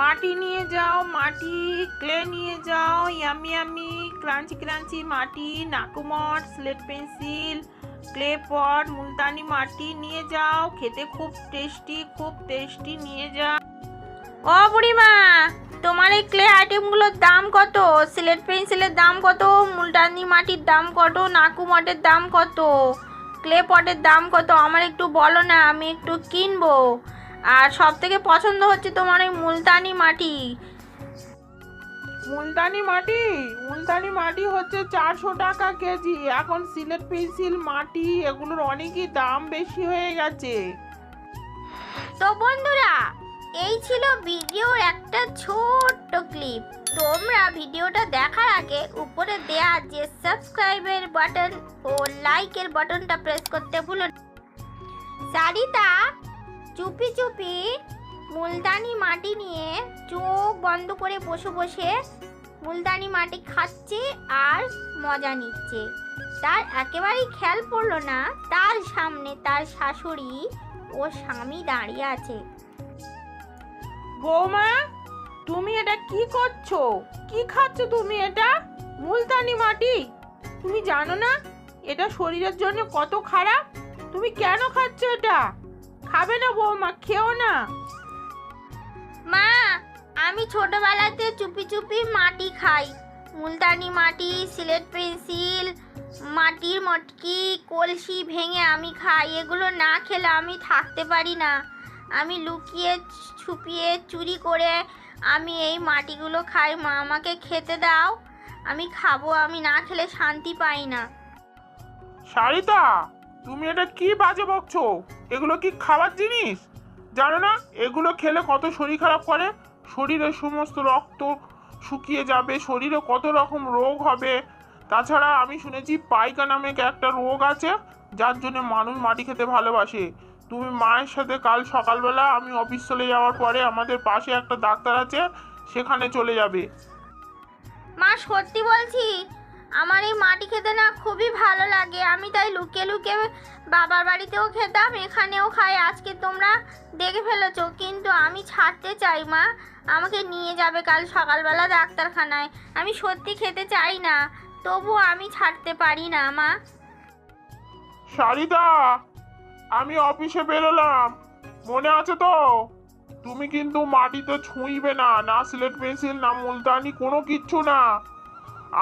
মাটি নিয়ে যাও, মাটি ক্লে নিয়ে যাও ইয়ামি ইয়ামি ক্রাঞ্চি ক্রাঞ্চি মাটি নাকুমট slate pencil clay pot Multani মাটি নিয়ে যাও, খেতে খুব টেস্টি খুব টেস্টি নিয়ে যাও। ও বুড়িমা, তোমার এই ক্লে আইটেমগুলোর দাম কত? স্লেট পেন্সিলের দাম কত? মুলতানি মাটির দাম কত? নাকুমটের দাম কত? ক্লে পটের দাম কত? আমার একটু বলো না, আমি একটু কিনবো। আর সব থেকে পছন্দ হচ্ছে তোমার ওই মুলতানি মাটি। মুলতানি মাটি? মুলতানি মাটি হচ্ছে চারশো টাকা কেজি। এখন সিলেট পেন্সিল মাটি এগুলোর অনেকই দাম বেশি হয়ে গেছে। তো বন্ধুরা এই ছিল ভিডিওর একটা ছোট্ট ক্লিপ। তোমরা ভিডিওটা দেখার আগে উপরে দেয়া যে সাবস্ক্রাইবের বাটন ও লাইকের বাটনটা প্রেস করতে ভুলো না। সারিতা চুপি চুপি মুলতানি মাটি নিয়ে চোখ বন্ধ করে বসে বসে মুলতানি মাটি খাচ্ছে আর মজা নিচ্ছে। তার একেবারেই খেয়াল পড়ল না, তার সামনে তার শাশুড়ি ও স্বামী দাঁড়িয়ে আছে। বৌমা, তুমি এটা কি করছ? কি খাচ্ছ তুমি এটা? মুলতানি মাটি? তুমি জানো না, এটা শরীরের জন্য কত খারাপ? তুমি কেন খাচ্ছ এটা? খাবে না বৌমা খেও না। মা আমি ছোটবেলাতে চুপি চুপি মাটি খাই। মুলতানি মাটি সিলেট পেন্সিল মাটির মটকি কলসি ভেঙে আমি খাই। এগুলো না খেলে আমি থাকতে পারি না। আমি লুকিয়ে ছুপিয়ে চুরি করে আমি এই মাটিগুলো খাই। মা আমাকে খেতে দাও। আমি খাব আমি না খেলে শান্তি পাই না। সারিতা তুমি এটা কি বাজে বকছো? এগুলো কি খাবার জিনিস? জানো না, এগুলো খেলে কত শরীর খারাপ করে? শরীরের সমস্ত রক্ত শুকিয়ে যাবে, শরীরে কত রকম রোগ হবে। তাছাড়া আমি শুনেছি পাইকা নামে একটা রোগ আছে, যার জন্য মানুষ মাটি খেতে ভালোবাসে। তুমি মায়ের সাথে কাল সকালবেলা আমি অফিস চলে যাওয়ার পরে আমাদের পাশে একটা ডাক্তার আছে, সেখানে চলে যাবে। মা, সত্যি বলছি আমার এই মাটি খেতে না খুবই ভালো লাগে। আমি তাই লুকিয়ে লুকিয়ে বাবার বাড়িতেও খেতাম, এখানেও খাই। আজকে তোমরা দেখে ফেলেছো, কিন্তু আমি ছাড়তে চাই, মা। আমাকে নিয়ে যাবে কাল সকালবেলা ডাক্তারখানায়। আমি সত্যি খেতে চাই না তবু আমি ছাড়তে পারি না, মা। সারিদা, আমি অফিসে বেরোলাম। মনে আছে তো? তুমি কিন্তু মাটিতে ছুঁইবে না না সিলেট পেন্সিল, না মুলতানি, কোনো কিচ্ছু না।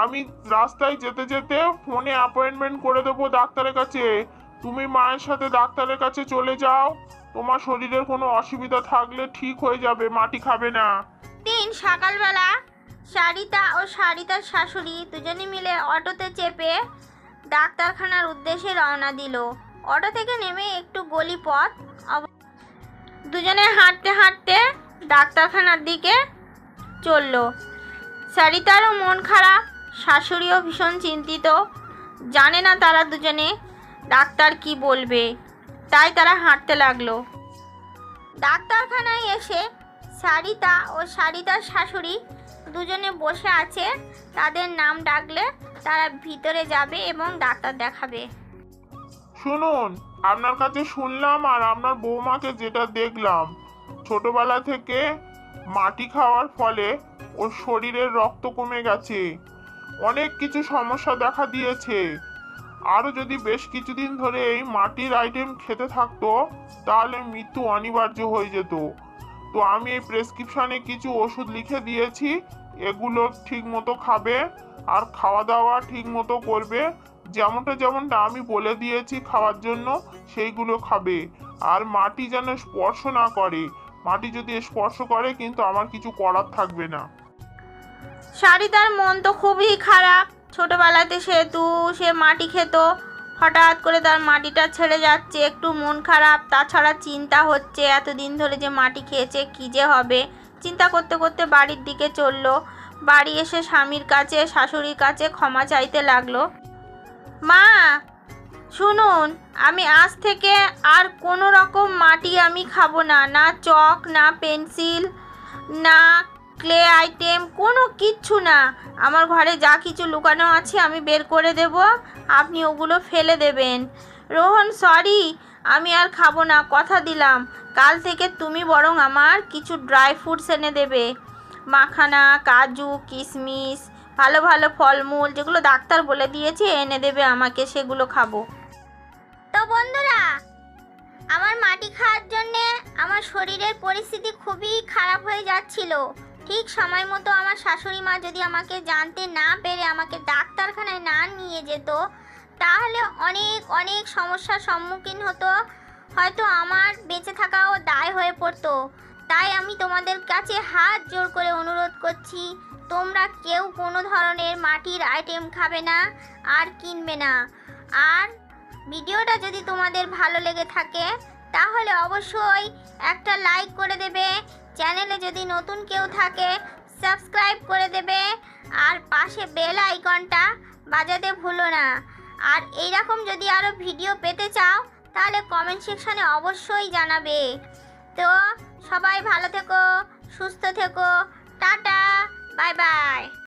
আমি রাস্তায় যেতে যেতে ফোনে অ্যাপয়েন্টমেন্ট করে দেবো ডাক্তারের কাছে। তুমি মায়ের সাথে ডাক্তারের কাছে চলে যাও। তোমার শরীরের কোনো অসুবিধা থাকলে ঠিক হয়ে যাবে, মাটি খাবে না। দিন সকালবেলা সারিতা ও সারিতার শাশুড়ি দুজনে মিলে অটোতে চেপে ডাক্তারখানার উদ্দেশ্যে রওনা দিল। অটো থেকে নেমে একটু গলি পথ দুজনে হাঁটতে হাঁটতে ডাক্তারখানার দিকে চলল। সারিতারও মন খারাপ শাশুড়িও ভীষণ চিন্তিত। জানে না তারা দুজনে ডাক্তার কি বলবে। তাই তারা হাঁটতে লাগল। ডাক্তারখানায় এসে সারিতা ও সারিতার শাশুড়ি দুজনে বসে আছে। তাদের নাম ডাকলে তারা ভিতরে যাবে এবং ডাক্তার দেখাবে। শুনুন, আপনার কাছে শুনলাম আর আপনার বৌমাকে যেটা দেখলাম। ছোটবেলা থেকে মাটি খাওয়ার ফলে ওর শরীরের রক্ত কমে গেছে। অনেক কিছু সমস্যা দেখা দিয়েছে। আরও যদি বেশ কিছুদিন ধরে এই মাটির আইটেম খেতে থাকতো, তাহলে মৃত্যু অনিবার্য হয়ে যেত। তো আমি এই প্রেসক্রিপশনে কিছু ওষুধ লিখে দিয়েছি, এগুলো ঠিক মতো খাবে আর খাওয়া দাওয়া ঠিক মতো করবে। যেমনটা যেমনটা আমি বলে দিয়েছি খাওয়ার জন্য, সেইগুলো খাবে। আর মাটি যেন স্পর্শ না করে। মাটি যদি স্পর্শ করে, কিন্তু আমার কিছু করার থাকবে না। সারিতার মন তো খুবই খারাপ। ছোটবেলাতে সেহেতু সে মাটি খেত। হঠাৎ করে তার মাটিটা ছেড়ে যাচ্ছে, একটু মন খারাপ। তাছাড়া চিন্তা হচ্ছে, এতদিন ধরে যে মাটি খেয়েছে কী যে হবে? চিন্তা করতে করতে বাড়ির দিকে চলল। বাড়ি এসে স্বামীর কাছে, শাশুড়ির কাছে ক্ষমা চাইতে লাগল। মা, শুনুন, আমি আজ থেকে আর কোনো রকম মাটি আমি খাব না। না চক, না পেন্সিল, না ক্লে আইটেম, কোনো কিচ্ছু না। আমার ঘরে যা কিছু লুকানো আছে আমি বের করে দেব। আপনি ওগুলো ফেলে দেবেন। রোহন, সরি, আমি আর খাব না, কথা দিলাম। কাল থেকে তুমি বরং আমার কিছু ড্রাই ফ্রুটস এনে দেবে। মাখানা, কাজু কিশমিশ ভালো ভালো ফলমূল, যেগুলো ডাক্তার বলে দিয়েছে, এনে দেবে আমাকে, সেগুলো খাব। তো বন্ধুরা, আমার মাটি খাওয়ার জন্যে আমার শরীরের পরিস্থিতি খুবই খারাপ হয়ে যাচ্ছিল। ঠিক সময় মতো আমার শাশুড়ি মা যদি আমাকে জানতে না পেরে আমাকে ডাক্তারখানায় না নিয়ে যেত, তাহলে অনেক অনেক সমস্যার সম্মুখীন হতো। হয়তো আমার বেঁচে থাকাও দায় হয়ে পড়তো। তাই আমি তোমাদের কাছে হাত জোর করে অনুরোধ করছি, তোমরা কেউ কোনো ধরনের মাটির আইটেম খাবে না আর কিনবে না। আর ভিডিওটা যদি তোমাদের ভালো লেগে থাকে, তাহলে অবশ্যই একটা লাইক করে দেবে। চ্যানেলে যদি নতুন কেউ থাকে, সাবস্ক্রাইব করে দেবে আর পাশে বেল আইকনটা বাজাতে ভুলো না। আর এইরকম যদি আরও ভিডিও পেতে চাও, তাহলে কমেন্ট সেকশানে অবশ্যই জানাবে। তো সবাই ভালো থেকো, সুস্থ থেকো, টাটা বাই বাই